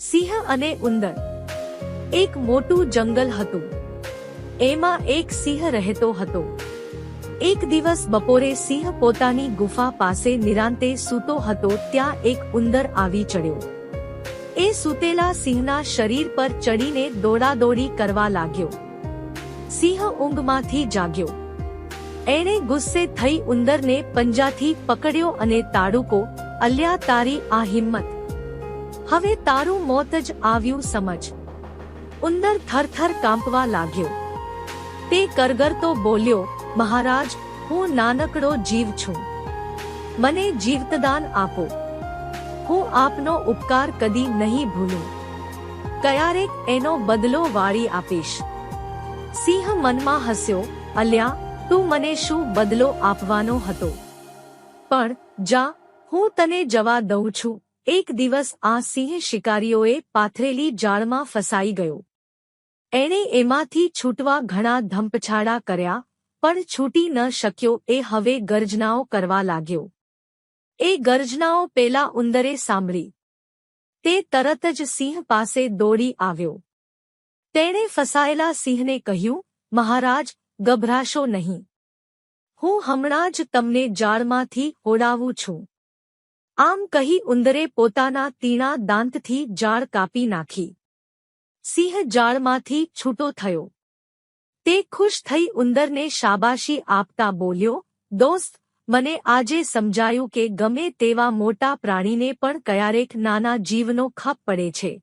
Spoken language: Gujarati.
સિંહ અને ઉંદર. એક મોટું જંગલ હતું. એમાં એક સિંહ રહેતો હતો. એક દિવસ બપોરે સિંહ પોતાની ગુફા પાસે નિરાંતે સૂતો હતો ત્યાં એક ઉંદર આવી ચડ્યો. એ સૂતેલા સિંહના શરીર પર ચડીને દોડાદોડી કરવા લાગ્યો. સિંહ ઊંઘમાંથી જાગ્યો. એણે ગુસ્સે થઈ ઉંદરને પંજાથી પકડ્યો અને તાડુકો, અલ્યા તારી આ હિંમત હવે તારું મોત જ આવ્યું સમજ. ઉંદર થરથર કાંપવા લાગ્યો. તે કરગરતો બોલ્યો, મહારાજ, હું નાનકડો જીવ છું. મને જીવતદાન આપો. હું આપનો ઉપકાર કદી નહીં ભૂલું. કયારેક એનો બદલો વાળી આપીશ. સિંહ મનમાં હસ્યો, અલ્યા, તું મને શું બદલો આપવાનો હતો? પણ જા, હું તને જવા દઉં છું. એક દિવસ આ સિંહ શિકારીઓએ પાથરેલી જાળમાં ફસાઈ ગયો. એણે એમાંથી છૂટવા ઘણા ધંપછાડા કર્યા, પણ છૂટી ન શક્યો, એ હવે ગર્જનાઓ કરવા લાગ્યો. એ ગર્જનાઓ પેલા ઉંદરે સાંભળી. તે તરત જ સિંહ પાસે દોડી આવ્યો. તેણે ફસાયેલા સિંહને કહ્યું, મહારાજ, ગભરાશો નહીં. હું હમણાં જ તમને જાળમાંથી ઓડાવું છું. આમ કહી ઉંદરે પોતાના તીણા દાંતથી જાળ કાપી નાખી. સિંહ જાળમાંથી છૂટો થયો. તે ખુશ થઈ ઉંદરને શાબાશી આપતા બોલ્યો, દોસ્ત, મને આજે સમજાયું કે ગમે તેવા મોટા પ્રાણીને પણ કયારેક નાના જીવનો ખપ પડે છે.